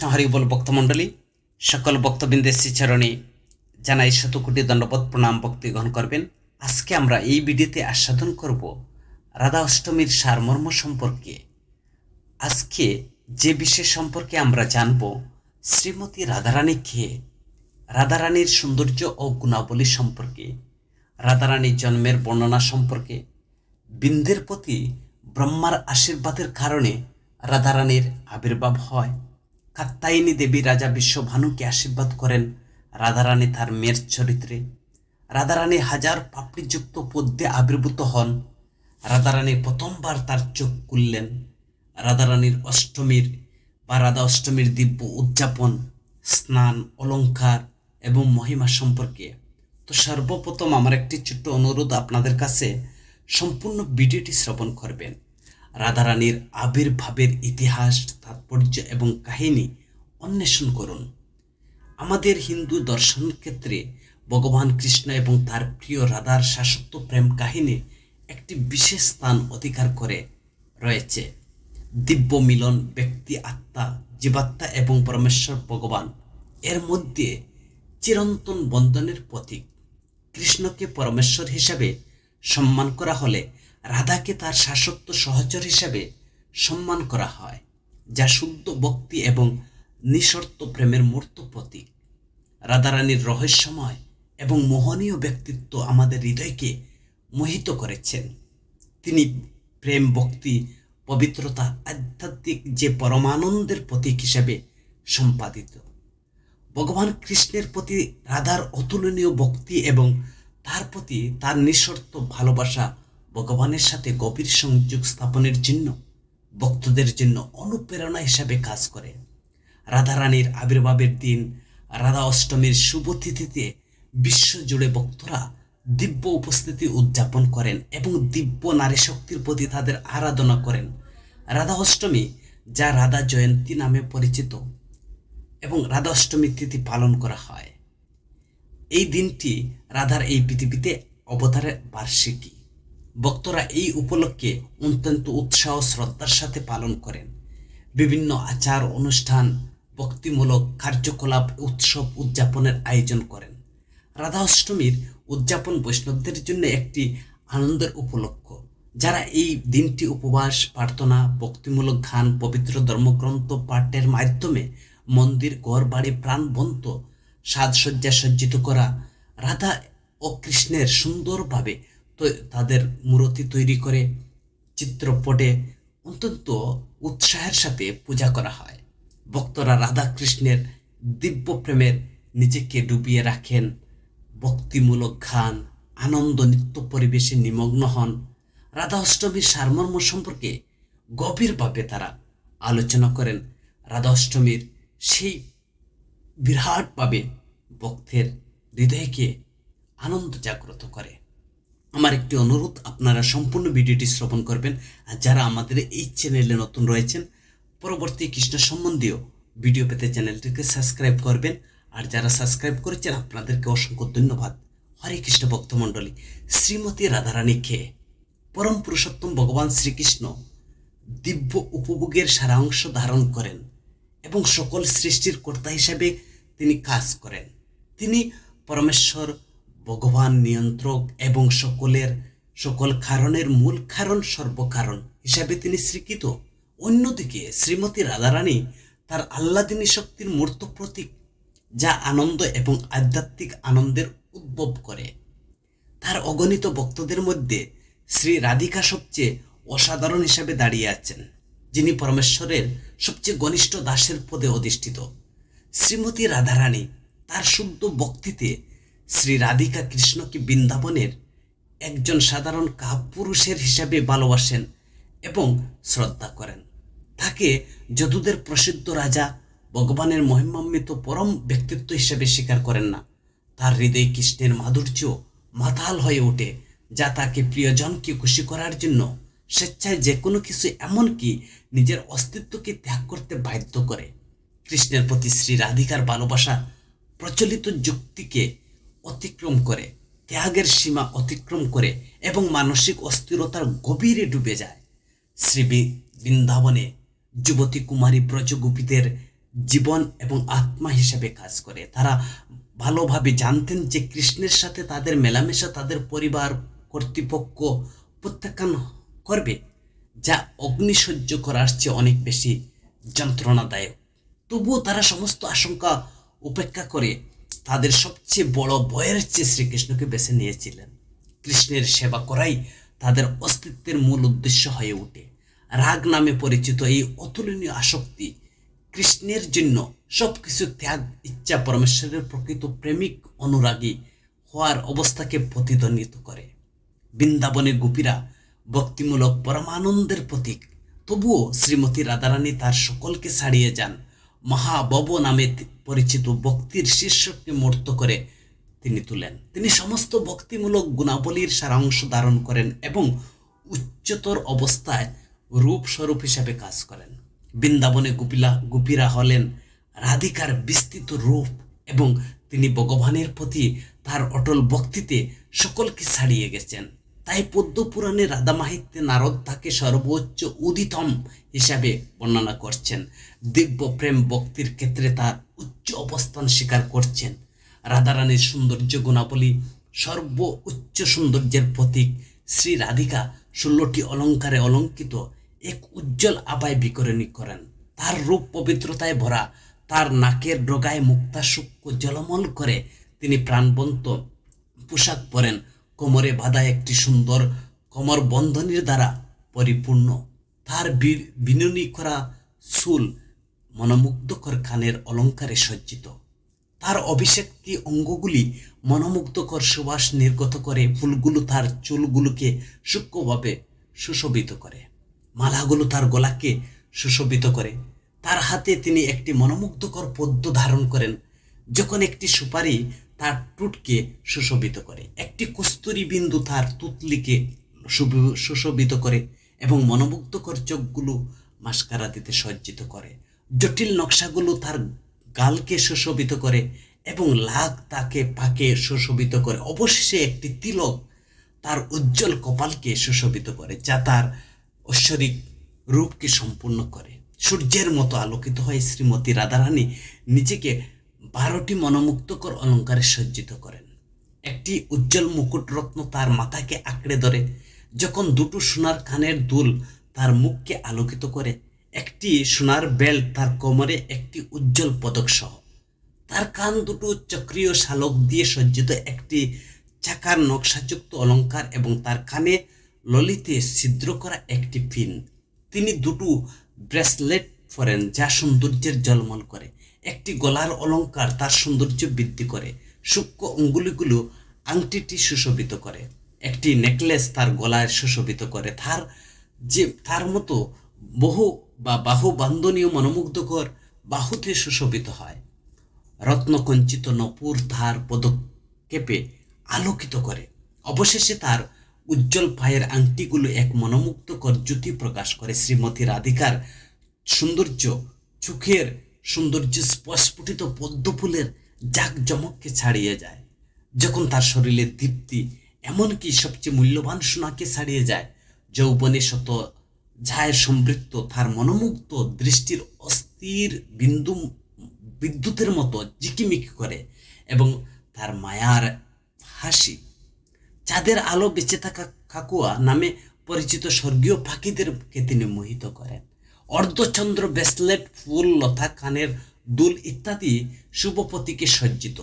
কৃষ্ণ হরি বল ভক্তমণ্ডলী সকল ভক্তবৃন্দের শ্রীচরণে জানাই শতকোটি দণ্ডবোধ প্রণাম, ভক্তি গ্রহণ করবেন। আজকে আমরা এই ভিডিওতে আস্বাদন করব রাধা অষ্টমীর সারমর্ম সম্পর্কে। আজকে যে বিষয় সম্পর্কে আমরা জানব, শ্রীমতী রাধারানী খেয়ে রাধারানীর সৌন্দর্য ও গুণাবলী সম্পর্কে, রাধারানীর জন্মের বর্ণনা সম্পর্কে, বৃন্দের প্রতি ব্রহ্মার আশীর্বাদের কারণে রাধারানীর আবির্ভাব হয়। কাত্তায়নী দেবী রাজা বিশ্বভানুকে আশীর্বাদ করেন রাধারানী তার মেয়ের চরিত্রে। রাধারানী হাজার পাপড়িযুক্ত পদ্মে আবির্ভূত হন। রাধারানী প্রথমবার তার চোখ খুললেন। রাধারানীর অষ্টমীর বা রাধা অষ্টমীর দিব্য উদযাপন, স্নান, অলংকার এবং মহিমা সম্পর্কে। তো সর্বপ্রথম আমার একটি ছোট্ট অনুরোধ আপনাদের কাছে, সম্পূর্ণ ভিডিওটি শ্রবণ করবেন। রাধারানীর আবির্ভাবের ইতিহাস, তাৎপর্য এবং কাহিনী অন্বেষণ করুন। আমাদের হিন্দু দর্শন ক্ষেত্রে ভগবান কৃষ্ণ এবং তার প্রিয় রাধার শাশ্বত প্রেম কাহিনী একটি বিশেষ স্থান অধিকার করে রয়েছে। দিব্য মিলন, ব্যক্তি আত্মা, জীবাত্মা এবং পরমেশ্বর ভগবান। এর মধ্যে চিরন্তন বন্ধনের প্রতীক। কৃষ্ণকে পরমেশ্বর হিসাবে সম্মান করা হলে রাধাকে তার শাসত্ব সহচর হিসাবে সম্মান করা হয়, যা শুদ্ধ ভক্তি এবং নিঃশর্ত প্রেমের মূর্ত প্রতীক। রাধারানীর রহস্যময় এবং মোহনীয় ব্যক্তিত্ব আমাদের হৃদয়কে মোহিত করেছেন। তিনি প্রেম, ভক্তি, পবিত্রতা, আধ্যাত্মিক যে পরমানন্দের প্রতীক হিসাবে সম্পাদিত। ভগবান কৃষ্ণের প্রতি রাধার অতুলনীয় ভক্তি এবং তার প্রতি তার নিঃশর্ত ভালোবাসা ভগবানের সাথে গভীর সংযোগ স্থাপনের জন্য, ভক্তদের জন্য অনুপ্রেরণা হিসাবে কাজ করে। রাধারানীর আবির্ভাবের দিন, রাধা অষ্টমীর শুভ তিথিতে বিশ্বজুড়ে ভক্তরা দিব্য উপস্থিতি উদযাপন করেন এবং দিব্য নারী শক্তির প্রতি তাদের আরাধনা করেন। রাধা অষ্টমী, যা রাধা জয়ন্তী নামে পরিচিত এবং রাধা অষ্টমীর তিথি পালন করা হয়। এই দিনটি রাধার এই পৃথিবীতে অবতারের বার্ষিকী। ভক্তরা এই উপলক্ষে অত্যন্ত উৎসাহ শ্রদ্ধার সাথে পালন করেন। বিভিন্ন আচার, অনুষ্ঠান, ভক্তিমূলক কার্যকলাপ, উৎসব উদযাপনের আয়োজন করেন। রাধা অষ্টমীর উদযাপন বৈষ্ণবদের জন্য একটি আনন্দের উপলক্ষ। যারা এই দিনটি উপবাস, প্রার্থনা, ভক্তিমূলক গান, পবিত্র ধর্মগ্রন্থ, পাঠের মাধ্যমে মন্দির ঘর বাড়ি প্রাণবন্ত সাজসজ্জা সজ্জিত করা। রাধা ও কৃষ্ণের সুন্দরভাবে তাদের মূর্তি তৈরি করে চিত্রপটে অত্যন্ত উৎসাহের সাথে পূজা করা হয়। ভক্তরা রাধা কৃষ্ণের দিব্য প্রেমের নিজেকে ডুবিয়ে রাখেন। ভক্তিমূলক গান, আনন্দ নিত্য পরিবেশে নিমগ্ন হন। রাধা অষ্টমীর সারমর্ম সম্পর্কে গভীরভাবে তারা আলোচনা করেন। রাধা অষ্টমীর সেই বিরাটভাবে ভক্তের হৃদয়কে আনন্দ জাগ্রত করে। আমার একটি অনুরোধ, আপনারা সম্পূর্ণ ভিডিওটি শ্রবণ করবেন। আর যারা আমাদের এই চ্যানেলে নতুন রয়েছেন, পরবর্তী কৃষ্ণ সম্বন্ধীয় ভিডিও পেতে চ্যানেলটিকে সাবস্ক্রাইব করবেন। আর যারা সাবস্ক্রাইব করেছেন, আপনাদেরকে অসংখ্য ধন্যবাদ। হরে কৃষ্ণ ভক্তমণ্ডলী, শ্রীমতী রাধারানী খেয়ে পরম পুরুষোত্তম ভগবান শ্রীকৃষ্ণ দিব্য উপভোগের সারাংশ ধারণ করেন এবং সকল সৃষ্টির কর্তা হিসাবে তিনি কাজ করেন। তিনি পরমেশ্বর, ভগবান নিয়ন্ত্রক এবং সকলের, সকল কারণের মূল কারণ সর্বকারণ হিসাবে তিনি স্বীকৃত। অন্যদিকে শ্রীমতী রাধারানী তার আহ্লাদিনী শক্তির মূর্ত প্রতীক, যা আনন্দ এবং আধ্যাত্মিক আনন্দের উদ্ভব করে। তার অগণিত ভক্তদের মধ্যে শ্রী রাধিকা সবচেয়ে অসাধারণ হিসাবে দাঁড়িয়ে আছেন, যিনি পরমেশ্বরের সবচেয়ে ঘনিষ্ঠ দাসের পদে অধিষ্ঠিত। শ্রীমতী রাধারানী তার শুদ্ধ ভক্তিতে শ্রী রাধিকা কৃষ্ণকে বৃন্দাবনের একজন সাধারণ কাপুরুষের হিসাবে ভালোবাসেন এবং শ্রদ্ধা করেন। তাকে যদুদের প্রসিদ্ধ রাজা ভগবানের মহিমান্বিত পরম ব্যক্তিত্ব হিসেবে স্বীকার করেন না। তার হৃদয় কৃষ্ণের মাধুর্য মাতাল হয়ে ওঠে, যা তাকে প্রিয়জনকে খুশি করার জন্য স্বেচ্ছায় যে কোনো কিছু এমনকি নিজের অস্তিত্বকে ত্যাগ করতে বাধ্য করে। কৃষ্ণের প্রতি শ্রী রাধিকার ভালোবাসা প্রচলিত যুক্তিকে অতিক্রম করে, ত্যাগের সীমা অতিক্রম করে এবং মানসিক অস্থিরতার গভীরে ডুবে যায়। শ্রী বৃন্দাবনে যুবতী কুমারী ব্রজগোপীদের জীবন এবং আত্মা হিসেবে কাজ করে। তারা ভালোভাবে জানতেন যে কৃষ্ণের সাথে তাদের মেলামেশা, তাদের পরিবার, কর্তৃপক্ষ প্রত্যাখ্যান করবে, যা অগ্নি সহ্য করার চেয়ে অনেক বেশি যন্ত্রণাদায়ক। তবুও তারা সমস্ত আশঙ্কা উপেক্ষা করে তাদের সবচেয়ে বড় বয়ের চেয়ে শ্রীকৃষ্ণকে বেছে নিয়েছিলেন। কৃষ্ণের সেবা করাই তাদের অস্তিত্বের মূল উদ্দেশ্য হয়ে ওঠে। রাগ নামে পরিচিত এই অতুলনীয় আসক্তি কৃষ্ণের জন্য সব কিছু ত্যাগ, ইচ্ছা, পরমেশ্বরের প্রকৃত প্রেমিক অনুরাগী হওয়ার অবস্থাকে প্রতিধ্বনিত করে। বৃন্দাবনে গোপীরা ভক্তিমূলক পরমানন্দের প্রতীক। তবুও শ্রীমতী রাধারানী তার সকলকে ছাড়িয়ে যান। মহাবব নামে পরিচিত ভক্তির শীর্ষকে মূর্ত করে তিনি তুলেন। তিনি সমস্ত ভক্তিমূলক গুণাবলীর সারাংশ ধারণ করেন এবং উচ্চতর অবস্থায় রূপ স্বরূপ হিসাবে কাজ করেন। বৃন্দাবনে গোপিলা গোপীরা হলেন রাধিকার বিস্তৃত রূপ এবং তিনি ভগবানের প্রতি তার অটল ভক্তিতে সকলকে ছাড়িয়ে গেছেন। তাই পদ্ম পুরাণে রাধা মাহিত্যে নারদ তাকে সর্বোচ্চ উদিতম হিসাবে বর্ণনা করছেন। দিব্য প্রেম ভক্তির ক্ষেত্রে তার উচ্চ অবস্থান স্বীকার করছেন। রাধারানীর সৌন্দর্য গুণাবলী, সর্ব উচ্চ সৌন্দর্যের প্রতীক শ্রী রাধিকা ষোলোটি অলঙ্কারে অলঙ্কিত এক উজ্জ্বল আবায় বিকরণী করেন। তার রূপ পবিত্রতায় ভরা, তার নাকের ডগায় মুক্তা সূক্ষ্ম জলমল করে তিনি প্রাণবন্ত পোশাক পরেন। কোমরে বাঁধা একটি সুন্দর কোমর বন্ধনীর দ্বারা পরিপূর্ণ। তার বিনুনি করা চুল মনোমুগ্ধকর কানের অলঙ্কারে সজ্জিত। তার অভিষেকটি অঙ্গগুলি মনোমুগ্ধকর সুবাস নির্গত করে ফুলগুলো তার চুলগুলোকে সূক্ষ্মভাবে সুশোভিত করে। মালাগুলো তার গলাকে সুশোভিত করে। তার হাতে তিনি একটি মনোমুগ্ধকর পদ্ম ধারণ করেন, যখন একটি সুপারি তার টুটকে সুশোভিত করে। একটি কস্তুরী বিন্দু তার তুতলিকে সুশোভিত করে এবং মনোমুগ্ধকর চোখগুলো মাস্কারা দিতে সজ্জিত করে। জটিল নকশাগুলো তার গালকে সুশোভিত করে এবং লাখ তাকে পাকে সুশোভিত করে। অবশেষে একটি তিলক তার উজ্জ্বল কপালকে সুশোভিত করে, যা তার ঐশ্বরিক রূপকে সম্পূর্ণ করে। সূর্যের মতো আলোকিত হয় শ্রীমতী রাধারানী নিজেকে বারোটি মনোমুগ্ধকর অলঙ্কারে সজ্জিত করেন। একটি উজ্জ্বল মুকুট রত্ন তার মাথাকে আঁকড়ে ধরে। যখন দুটো সোনার কানের দুল তার মুখকে আলোকিত করে, একটি সোনার বেল্ট তার কোমরে, একটি উজ্জ্বল পদক সহ তার কান দুটো চক্রীয় শালক দিয়ে সজ্জিত একটি চাকার নকশাযুক্ত অলঙ্কার এবং তার কানে ললিতে ছিদ্র করা একটি পিন। তিনি দুটো ব্রেসলেট পরেন যা সৌন্দর্যের জলমল করে। একটি গলার অলংকার তার সৌন্দর্য বৃদ্ধি করে। সূক্ষ্ম অঙ্গুলিগুলো আংটিটি সুশোভিত করে। একটি নেকলেস তার গলায় সুশোভিত করে। তার যে, তার মতো বহু বা বাহু বান্ধনীয় মনোমুগ্ধকর বাহুতে সুশোভিত হয়। রত্নকঞ্চিত নপুর তার পদক্ষেপে আলোকিত করে। অবশেষে তার উজ্জ্বল পায়ের আংটিগুলো এক মনোমুগ্ধকর জ্যোতি প্রকাশ করে। শ্রীমতী রাধিকার সৌন্দর্য চোখের সৌন্দর্য স্পস্ফুটিত পদ্মফুলের জাকজমককে ছাড়িয়ে যায়। যখন তার শরীরের দীপ্তি এমনকি সবচেয়ে মূল্যবান সোনাকে ছাড়িয়ে যায় যৌবনে শত ঝায় সমৃদ্ধ, তার মনোমুগ্ধ দৃষ্টির অস্থির বিন্দু বিদ্যুতের মতো জিকিমিকি করে এবং তার মায়ার হাসি, চাঁদের আলো বেঁচে থাকা কাকুয়া নামে পরিচিত স্বর্গীয় পাখিদেরকে তিনি মোহিত করেন। অর্ধচন্দ্র ব্রেসলেট, ফুল, লতা, কানের দুল ইত্যাদি শুভ প্রতীকে সজ্জিত।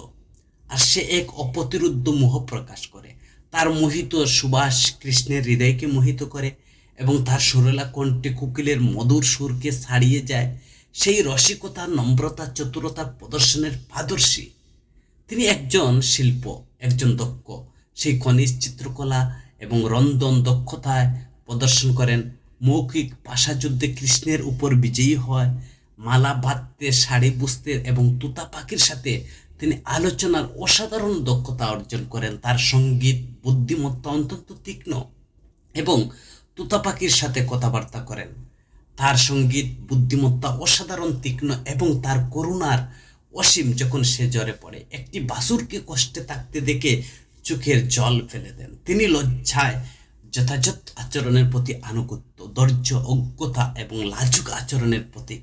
আর সে এক অপ্রতিরুদ্ধ মোহ প্রকাশ করে। তার মোহিত সুবাস কৃষ্ণের হৃদয়কে মোহিত করে এবং তার সুরেলা কণ্ঠে কুকিলের মধুর সুরকে ছাড়িয়ে যায়। সেই রসিকতা, নম্রতা, চতুরতা প্রদর্শনের পাদর্শী। তিনি একজন শিল্প, একজন দক্ষ। সেই খনিজ চিত্রকলা এবং রন্ধন দক্ষতায় প্রদর্শন করেন মৌখিক ভাষাযুদ্ধে কৃষ্ণের উপর বিজয়ী হয় মালা বাঁধতে, শাড়ি বুঝতে এবং তুতা পাখির সাথে তিনি আলোচনার অসাধারণ দক্ষতা অর্জন করেন। তার সংগীত, বুদ্ধিমত্তা অত্যন্ত তীক্ষ্ণ এবং তুতা পাখির সাথে কথাবার্তা করেন। তার সংগীত, বুদ্ধিমত্তা অসাধারণ তীক্ষ্ণ এবং তার করুণার অসীম যখন সে জ্বরে পড়ে, একটি বাসুরকে কষ্টে থাকতে দেখে চোখের জল ফেলে দেন। তিনি লজ্জায় যথাযথ আচরণের প্রতি আনুগত্য, ধৈর্য, অজ্ঞতা এবং লাজুক আচরণের প্রতি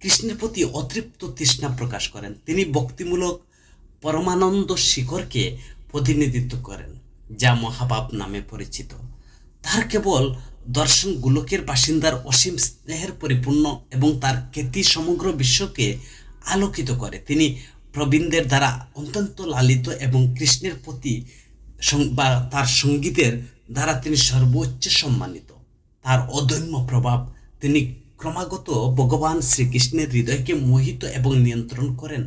কৃষ্ণের প্রতি অতৃপ্ত তৃষ্ণা প্রকাশ করেন। তিনি ভক্তিমূলক পরমানন্দ শিখরকে প্রতিনিধিত্ব করেন, যা মহাপাপ নামে পরিচিত। তার কেবল দর্শন গোলকের বাসিন্দার অসীম স্নেহের পরিপূর্ণ এবং তার খ্যাতি সমগ্র বিশ্বকে আলোকিত করে। তিনি প্রবীণদের দ্বারা অত্যন্ত লালিত এবং কৃষ্ণের প্রতি বা তার সঙ্গীতের দ্বারা তিনি সর্বোচ্চ সম্মানিত। তার অদম্য প্রভাব তিনি ক্রমাগত ভগবান শ্রীকৃষ্ণের হৃদয়কে মোহিত এবং নিয়ন্ত্রণ করেন।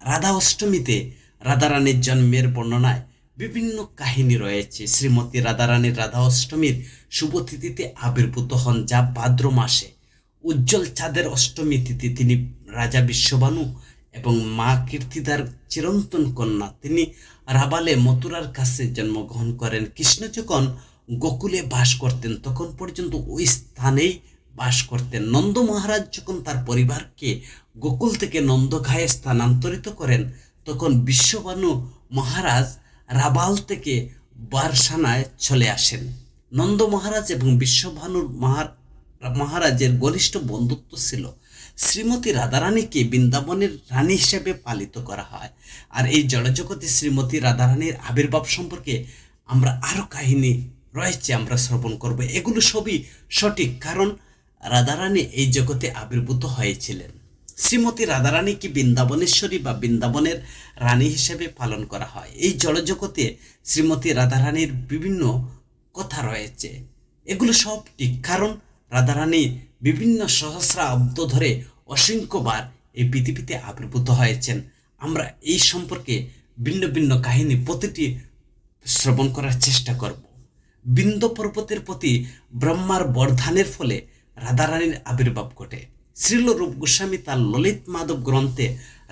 রাধা অষ্টমীতে রাধারানীর জন্মের বর্ণনায় বিভিন্ন কাহিনী রয়েছে। শ্রীমতী রাধারানীর রাধা অষ্টমীর শুভতিথিতে আবির্ভূত হন যা ভাদ্র মাসে। উজ্জ্বল চাঁদের অষ্টমী তিথি তিনি রাজা বিশ্ববানু এবং মা কীর্তিদার চিরন্তন কন্যা। তিনি রাবালে মথুরার কাছে জন্মগ্রহণ করেন। কৃষ্ণ যখন গোকুলে বাস করতেন, তখন পর্যন্ত ওই স্থানেই বাস করতেন। নন্দ মহারাজ যখন তার পরিবারকে গোকুল থেকে নন্দঘায়ে স্থানান্তরিত করেন, তখন বিশ্ববানু মহারাজ রাবাল থেকে বারসানায় চলে আসেন। নন্দ মহারাজ এবং বিশ্বভানুর মহার, মহারাজের ঘনিষ্ঠ বন্ধুত্ব ছিল। শ্রীমতী রাধারানীকে বৃন্দাবনের রানী হিসেবে পালিত করা হয়। আর এই জড়জগতে শ্রীমতী রাধারানীর আবির্ভাব সম্পর্কে আমরা আরও কাহিনী রয়েছে, আমরা শ্রবণ করব। এগুলো সবই সঠিক কারণ রাধারানী এই জগতে আবির্ভূত হয়েছিলেন। শ্রীমতী রাধারানীকে বৃন্দাবনেশ্বরী বা বৃন্দাবনের রানী হিসেবে পালন করা হয়। এই জড়জগতে শ্রীমতী রাধারানীর বিভিন্ন কথা রয়েছে। এগুলো সব ঠিক কারণ রাধারানী বিভিন্ন সহস্রাব্দ ধরে অসংখ্যবার এই পৃথিবীতে আবির্ভূত হয়েছেন। আমরা এই সম্পর্কে ভিন্ন ভিন্ন কাহিনী প্রতিটি শ্রবণ করার চেষ্টা করব। বিন্দ পর্বতের প্রতি ব্রহ্মার বরধানের ফলে রাধারানীর আবির্ভাব ঘটে। শ্রীল রূপ গোস্বামী তার ললিত মাধব গ্রন্থে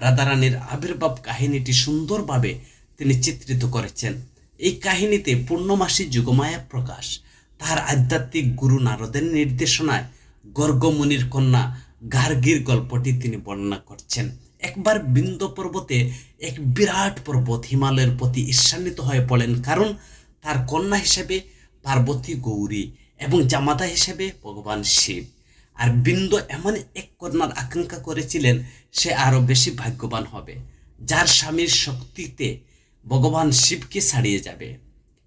রাধারানীর আবির্ভাব কাহিনীটি সুন্দরভাবে তিনি চিত্রিত করেছেন। এই কাহিনীতে পূর্ণমাসী যুগমায়া প্রকাশ তার আধ্যাত্মিক গুরু নারদের নির্দেশনায় গর্গমুনির কন্যা গার্গীর গল্পটি তিনি বর্ণনা করছেন। একবার বিন্দ পর্বতে এক বিরাট পর্বত হিমালয়ের প্রতি ঈর্ষান্বিত হয়ে পড়েন কারণ তার কন্যা হিসেবে পার্বতী গৌরী এবং জামাতা হিসেবে ভগবান শিব। আর বিন্দ এমন এক কন্যার আকাঙ্ক্ষা করেছিলেন, সে আরও বেশি ভাগ্যবান হবে, যার স্বামীর শক্তিতে ভগবান শিবকে ছাড়িয়ে যাবে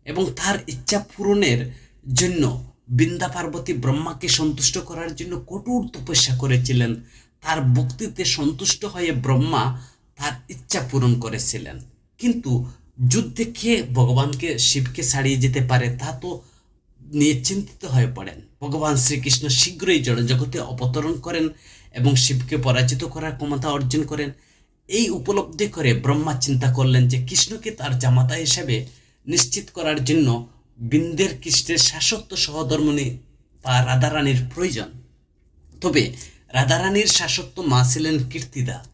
এবং তার ইচ্ছা পূরণের জন্য বৃন্দা পার্বতী ব্রহ্মাকে সন্তুষ্ট করার জন্য কঠোর তপস্যা করেছিলেন। তার ভক্তিতে সন্তুষ্ট হয়ে ব্রহ্মা তার ইচ্ছা পূরণ করেছিলেন। কিন্তু যুদ্ধে কে ভগবানকে শিবকে ছাড়িয়ে যেতে পারে তা তো নিয়ে চিন্তিত হয়ে পড়েন। ভগবান শ্রীকৃষ্ণ শীঘ্রই জড়জগতে অবতরণ করেন এবং শিবকে পরাজিত করার ক্ষমতা অর্জন করেন। এই উপলব্ধি করে ব্রহ্মা চিন্তা করলেন যে কৃষ্ণকে তার জামাতা হিসেবে নিশ্চিত করার জন্য বিন্দের কৃষ্ণের শাসত্ব সহধর্মণী বা রাধারানীর প্রয়োজন। তবে রাধারানীর শাসত্ব মা ছিলেন কীর্তিদা।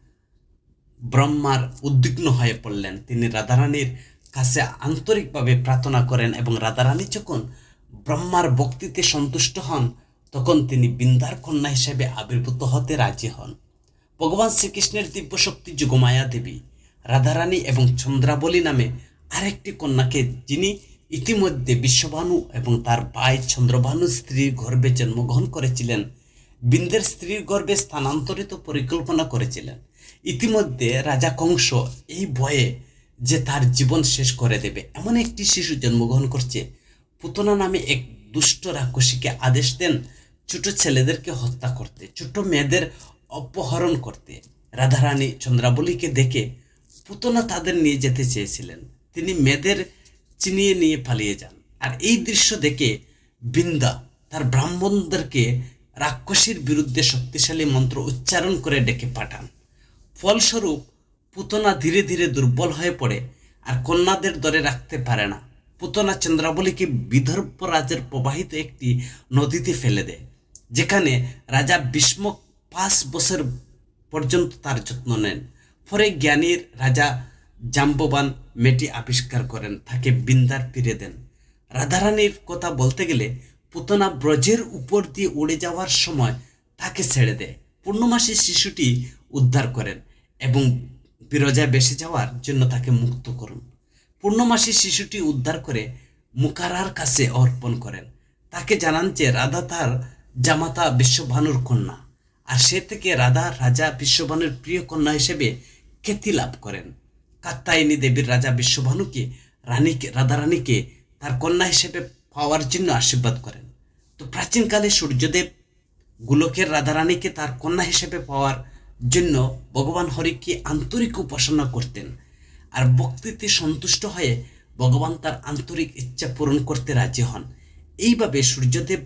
ব্রহ্মার উদ্বিগ্ন হয়ে পড়লেন। তিনি রাধারানীর কাছে আন্তরিকভাবে প্রার্থনা করেন এবং রাধারানী যখন ব্রহ্মার ভক্তিতে সন্তুষ্ট হন, তখন তিনি বৃন্দার কন্যা হিসেবে আবির্ভূত হতে রাজি হন। ভগবান শ্রীকৃষ্ণের দিব্য শক্তি যুগমায়া দেবী, রাধারানী এবং চন্দ্রাবলী নামে আরেকটি কন্যাকে যিনি ইতিমধ্যে বিশ্বভানু এবং তার ভাই চন্দ্রভানু স্ত্রীর গর্ভে জন্মগ্রহণ করেছিলেন। বিন্দের স্ত্রীর গর্ভে স্থানান্তরিত পরিকল্পনা করেছিলেন। ইতিমধ্যে রাজা কংস এই ভয়ে যে তার জীবন শেষ করে দেবে, এমন একটি শিশু জন্মগ্রহণ করছে। পুতনা নামে এক দুষ্ট রাক্ষসীকে আদেশ দেন ছোট ছেলেদেরকে হত্যা করতে, ছোট মেয়েদের অপহরণ করতে। রাধারানী চন্দ্রাবলীকে দেখে পুতনা তাদের নিয়ে যেতে চেয়েছিলেন। তিনি মেয়েদের চিনিয়ে নিয়ে পালিয়ে যান। আর এই দৃশ্য দেখে বৃন্দা তার ব্রাহ্মণদেরকে রাক্ষসীর বিরুদ্ধে শক্তিশালী মন্ত্র উচ্চারণ করে ডেকে পাঠান। ফলস্বরূপ পুতনা ধীরে ধীরে দুর্বল হয়ে পড়ে আর কন্যাদের ধরে রাখতে পারে না। পুতনা চন্দ্রাবলীকে বিদর্ভ রাজের প্রবাহিত একটি নদীতে ফেলে দেয়, যেখানে রাজা ভীষ্ম পাঁচ বছর পর্যন্ত তার যত্ন নেন। পরে জ্ঞানীর রাজা জাম্ববান মেয়েটি আবিষ্কার করেন, তাকে বিন্দার ফিরে দেন। রাধারানীর কথা বলতে গেলে পুতনা ব্রজের উপর দিয়ে উড়ে যাওয়ার সময় তাকে ছেড়ে দেয়। পূর্ণমাসী শিশুটি উদ্ধার করেন এবং বিরজায় বেসে যাওয়ার জন্য তাকে মুক্ত করুন। পূর্ণমাসী শিশুটি উদ্ধার করে মুকারার কাছে অর্পণ করেন। তাকে জানান যে রাধা তার জামাতা বিশ্বভানুর কন্যা, আর সে থেকে রাধা রাজা বিশ্বভানুর প্রিয় কন্যা হিসেবে খ্যাতি লাভ করেন। কাত্তায়নী দেবীর রাজা বিশ্বভানুকে, রানীকে, রাধারানীকে তার কন্যা হিসেবে পাওয়ার জন্য আশীর্বাদ করেন। তো প্রাচীনকালে সূর্যদেব গোলকের রাধারানীকে তার কন্যা হিসেবে পাওয়ার জন্য ভগবান হরিকে আন্তরিক উপাসনা করতেন আর ভক্তিতে সন্তুষ্ট হয়ে ভগবান তার আন্তরিক ইচ্ছা পূরণ করতে রাজি হন। এইভাবে সূর্যদেব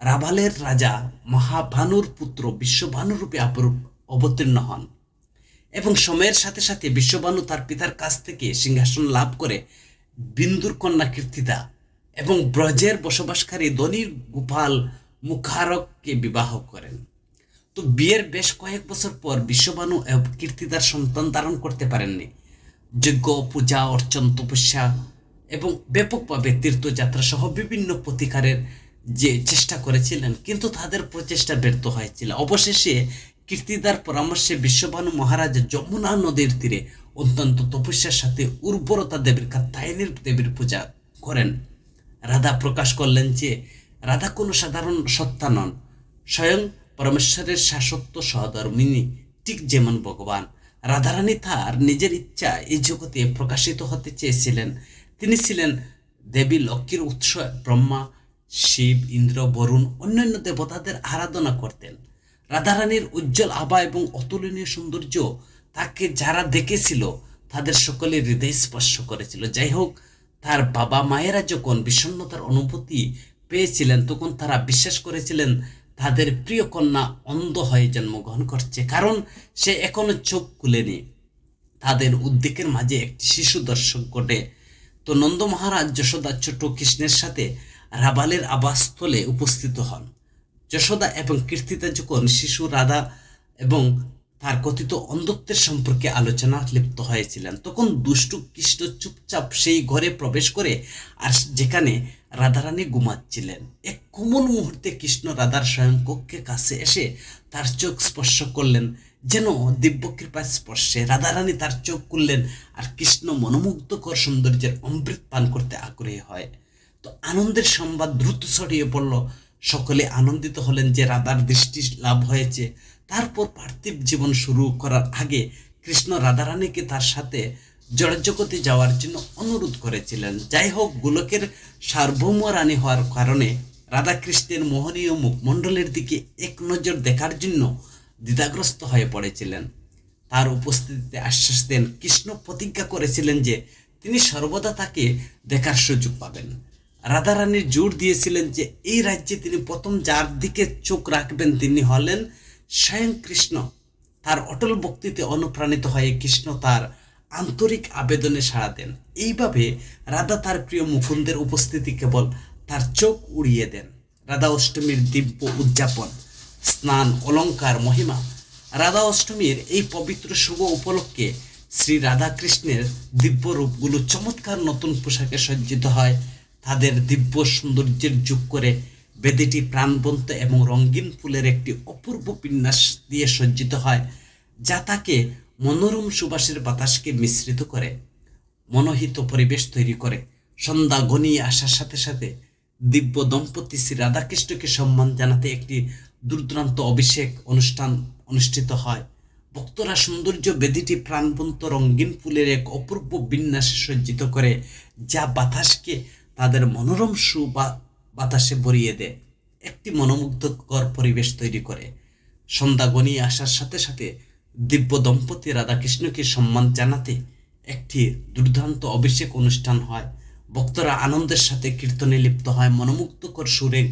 রাভালের রাজা মহাভানুর পুত্র বিশ্বভানুরূপে অবতীর্ণ হন। এবং সময়ের সাথে সাথে বিশ্ববানু তার পিতার কাছ থেকে সিংহাসন লাভ করে বিন্দুর কন্যা কীর্তিদা এবং ব্রজের বসবাসকারী ধনির গোপাল মুখারককে বিবাহ করেন। তো বিয়ের বেশ কয়েক বছর পর বিশ্ববানু কীর্তিদার সন্তান ধারণ করতে পারেননি। যজ্ঞ, পূজা, অর্চন, তপস্যা এবং ব্যাপকভাবে তীর্থযাত্রা সহ বিভিন্ন প্রতিকারের যে চেষ্টা করেছিলেন, কিন্তু তাদের প্রচেষ্টা ব্যর্থ হয়েছিল। অবশেষে কীর্তিদার পরামর্শে বিশ্ববানু মহারাজ যমুনা নদীর তীরে অত্যন্ত তপস্যার সাথে উর্বরতা দেবীর কাত্তায়নের দেবীর পূজা করেন। রাধা প্রকাশ করলেন যে, রাধা কোনো সাধারণ সত্তা নন, স্বয়ং পরমেশ্বরের শাসত্ব সহধর্মিনী, ঠিক যেমন ভগবান। রাধারানী তার নিজের ইচ্ছা এই জগতে প্রকাশিত হতে চেয়েছিলেন। তিনি ছিলেন দেবী লক্ষ্মীর উৎস, ব্রহ্মা, শিব, ইন্দ্র, বরুণ, অন্যান্য দেবতাদের আরাধনা করতেন। রাধারানীর উজ্জ্বল আভা এবং অতুলনীয় সৌন্দর্য তাকে যারা দেখেছিল, তাদের সকলের হৃদয় স্পর্শ করেছিল। যাই হোক, তার বাবা মায়েরা যখন বিষণ্ণতার অনুভূতি পেয়েছিলেন, তখন তারা বিশ্বাস করেছিলেন, তাদের প্রিয় কন্যা অন্ধ হয়ে জন্মগ্রহণ করছে। কারণ সে এখনও চোখ খুলেনি। তাদের উদ্বেগের মাঝে একটি শিশু দর্শক ঘটে। তো নন্দ মহারাজ যশোদা ছোট কৃষ্ণের সাথে রাবালের আবাসস্থলে উপস্থিত হন। যশোদা এবং কীর্তিতা যখন শিশু রাধা এবং তার কথিত অন্ধত্বের সম্পর্কে আলোচনা লিপ্ত হয়েছিলেন, তখন দুষ্টু কৃষ্ণ চুপচাপ সেই ঘরে প্রবেশ করে আর যেখানে রাধারানী ঘুমাচ্ছিলেন। এক কোমল মুহূর্তে কৃষ্ণ রাধার স্বয়ং কক্ষের কাছে এসে তার চোখ স্পর্শ করলেন, যেন দিব্য কৃপা স্পর্শে। রাধারানী তার চোখ খুললেন আর কৃষ্ণ মনোমুগ্ধকর সৌন্দর্যের অমৃত পান করতে আগ্রহী হয়। তো আনন্দের সংবাদ দ্রুত ছড়িয়ে পড়ল সকলে আনন্দিত হলেন যে রাধার দৃষ্টি লাভ হয়েছে। তারপর পার্থিব জীবন শুরু করার আগে কৃষ্ণ রাধারানীকে তার সাথে জড়জগতে যাওয়ার জন্য অনুরোধ করেছিলেন। যাই হোক, গোলকের সার্বভৌম রানী হওয়ার কারণে রাধাকৃষ্ণের মোহনীয় মুখমণ্ডলের দিকে এক নজর দেখার জন্য দ্বিধাগ্রস্ত হয়ে পড়েছিলেন। তার উপস্থিতিতে আশ্বাস দেন, কৃষ্ণ প্রতিজ্ঞা করেছিলেন যে তিনি সর্বদা তাকে দেখার সুযোগ পাবেন। রাধারানীর জোর দিয়েছিলেন যে এই রাজ্যে তিনি প্রথম যার দিকে চোখ রাখবেন তিনি হলেন স্বয়ং কৃষ্ণ তার অটল ভক্তিতে অনুপ্রাণিত হয়ে কৃষ্ণ তার আন্তরিক আবেদনে সাড়া দেন। এইভাবে রাধা তার প্রিয় মুকুন্দের উপস্থিতি কেবল তার চোখ উড়িয়ে দেন। রাধা অষ্টমীর দিব্য উদযাপন, স্নান অলঙ্কার মহিমা। রাধা অষ্টমীর এই পবিত্র শুভ উপলক্ষে শ্রী রাধাকৃষ্ণের দিব্য রূপগুলো চমৎকার নতুন পোশাকে সজ্জিত হয়। তাদের দিব্য সৌন্দর্যের যোগ করে বেদিটি প্রাণবন্ত এবং রঙিন ফুলের একটি অপূর্ব বিন্যাস দিয়ে সজ্জিত হয়, যা তাকে মনোরম সুবাসের বাতাসকে মিশ্রিত করে, মনোহিত পরিবেশ তৈরি করে। সন্ধ্যা গনিয়ে আসার সাথে সাথে দিব্য দম্পতি শ্রী রাধাকৃষ্ণকে সম্মান জানাতে একটি দুর্দান্ত অভিষেক অনুষ্ঠান অনুষ্ঠিত হয়। ভক্তরা সৌন্দর্য বেদিটি প্রাণবন্ত রঙিন ফুলের এক অপূর্ব বিন্যাসে সজ্জিত করে, যা বাতাসকে তাদের মনোরম সু বাতাসে ভরিয়ে দেয়, একটি মনোমুগ্ধকর পরিবেশ তৈরি করে। সন্ধ্যা গনিয়ে আসার সাথে সাথে দিব্য দম্পতি রাধাকৃষ্ণকে সম্মান জানাতে একটি দুর্দান্ত অভিষেক অনুষ্ঠান হয়। ভক্তরা আনন্দের সাথে কীর্তনে লিপ্ত হয়। মনোমুগ্ধকর সুরে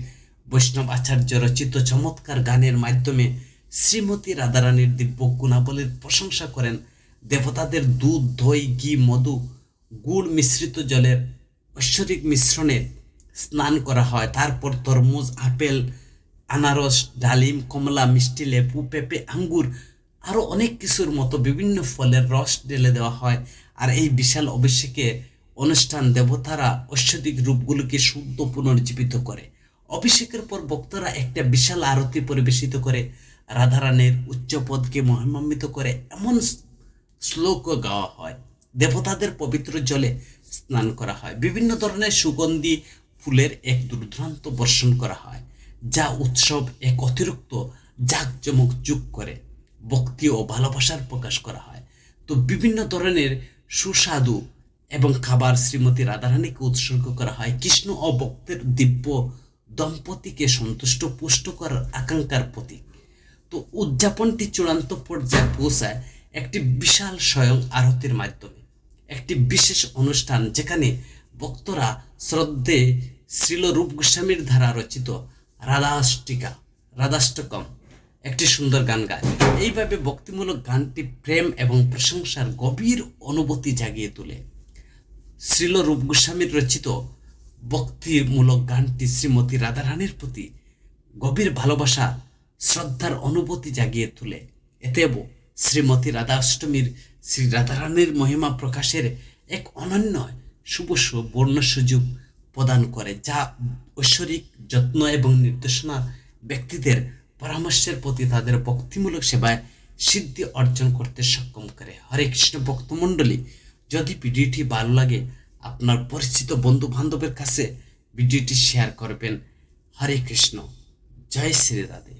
বৈষ্ণব আচার্য রচিত চমৎকার গানের মাধ্যমে শ্রীমতী রাধারানীর দিব্য গুণাবলীর প্রশংসা করেন। দেবতাদের দুধ, দই, ঘি, মধু, গুড় মিশ্রিত জলের ঐশ্বরিক মিশ্রণে স্নান করা হয়। তারপর তরমুজ আপেল আনারস ডালিম, কমলা, মিষ্টি, লেবু, পেঁপে আঙ্গুর আরও অনেক কিছুর মতো বিভিন্ন ফলের রস ঢেলে দেওয়া হয়। আর এই বিশাল অভিষেকে অনুষ্ঠান দেবতারা ঐশ্বরিক রূপগুলোকে শুদ্ধ পুনর্জীবিত করে অভিষেকের পর ভক্তরা একটা বিশাল আরতি পরিবেশিত করে। রাধারানীর উচ্চ পদকে মহিমান্বিত করে। এমন শ্লোকও গাওয়া হয়। দেবতাদের পবিত্র জলে স্নান করা হয়। বিভিন্ন ধরনের সুগন্ধি ফুলের এক দুর্দান্ত বর্ষণ করা হয়, যা উৎসব এক অতিরিক্ত জাঁকজমক যোগ করে, ভক্তি ও ভালোবাসার প্রকাশ করা হয়। তো বিভিন্ন ধরনের সুস্বাদু এবং খাবার শ্রীমতী রাধারানীকে উৎসর্গ করা হয়। কৃষ্ণ ও ভক্তের দিব্য দম্পতিকে সন্তুষ্ট পুষ্ট করার আকাঙ্ক্ষার প্রতীক। তো উদযাপনটি চূড়ান্ত পর্যায়ে পৌঁছায় একটি বিশাল স্বয়ং আরতির মাধ্যমে। একটি বিশেষ অনুষ্ঠান যেখানে ভক্তরা শ্রদ্ধে শ্রীল রূপ গোস্বামীর দ্বারা রচিত রাধাষ্টিকা, রাধাষ্টকম একটি সুন্দর গান গায়। এইভাবে ভক্তিমূলক গানটি প্রেম এবং প্রশংসার গভীর অনুভূতি জাগিয়ে তোলে। শ্রীল রূপ গোস্বামীর রচিত ভক্তিমূলক গানটি শ্রীমতী রাধারানীর প্রতি গভীর ভালোবাসা, শ্রদ্ধার অনুভূতি জাগিয়ে তোলে। এতেব শ্রীমতী রাধা অষ্টমীর শ্রী রাধারানীর মহিমা প্রকাশের এক অনন্য শুভ বর্ণ সুযোগ প্রদান করে, যা ঐশ্বরিক যত্ন এবং নির্দেশনা ব্যক্তিদের পরামর্শের প্রতি তাদের ভক্তিমূলক সেবায় সিদ্ধি অর্জন করতে সক্ষম করে। হরে কৃষ্ণ ভক্তমণ্ডলী, যদি ভিডিওটি ভালো লাগে, আপনার পরিচিত বন্ধু বান্ধবের কাছে ভিডিওটি শেয়ার করবেন। হরে কৃষ্ণ, জয় শ্রী রাধে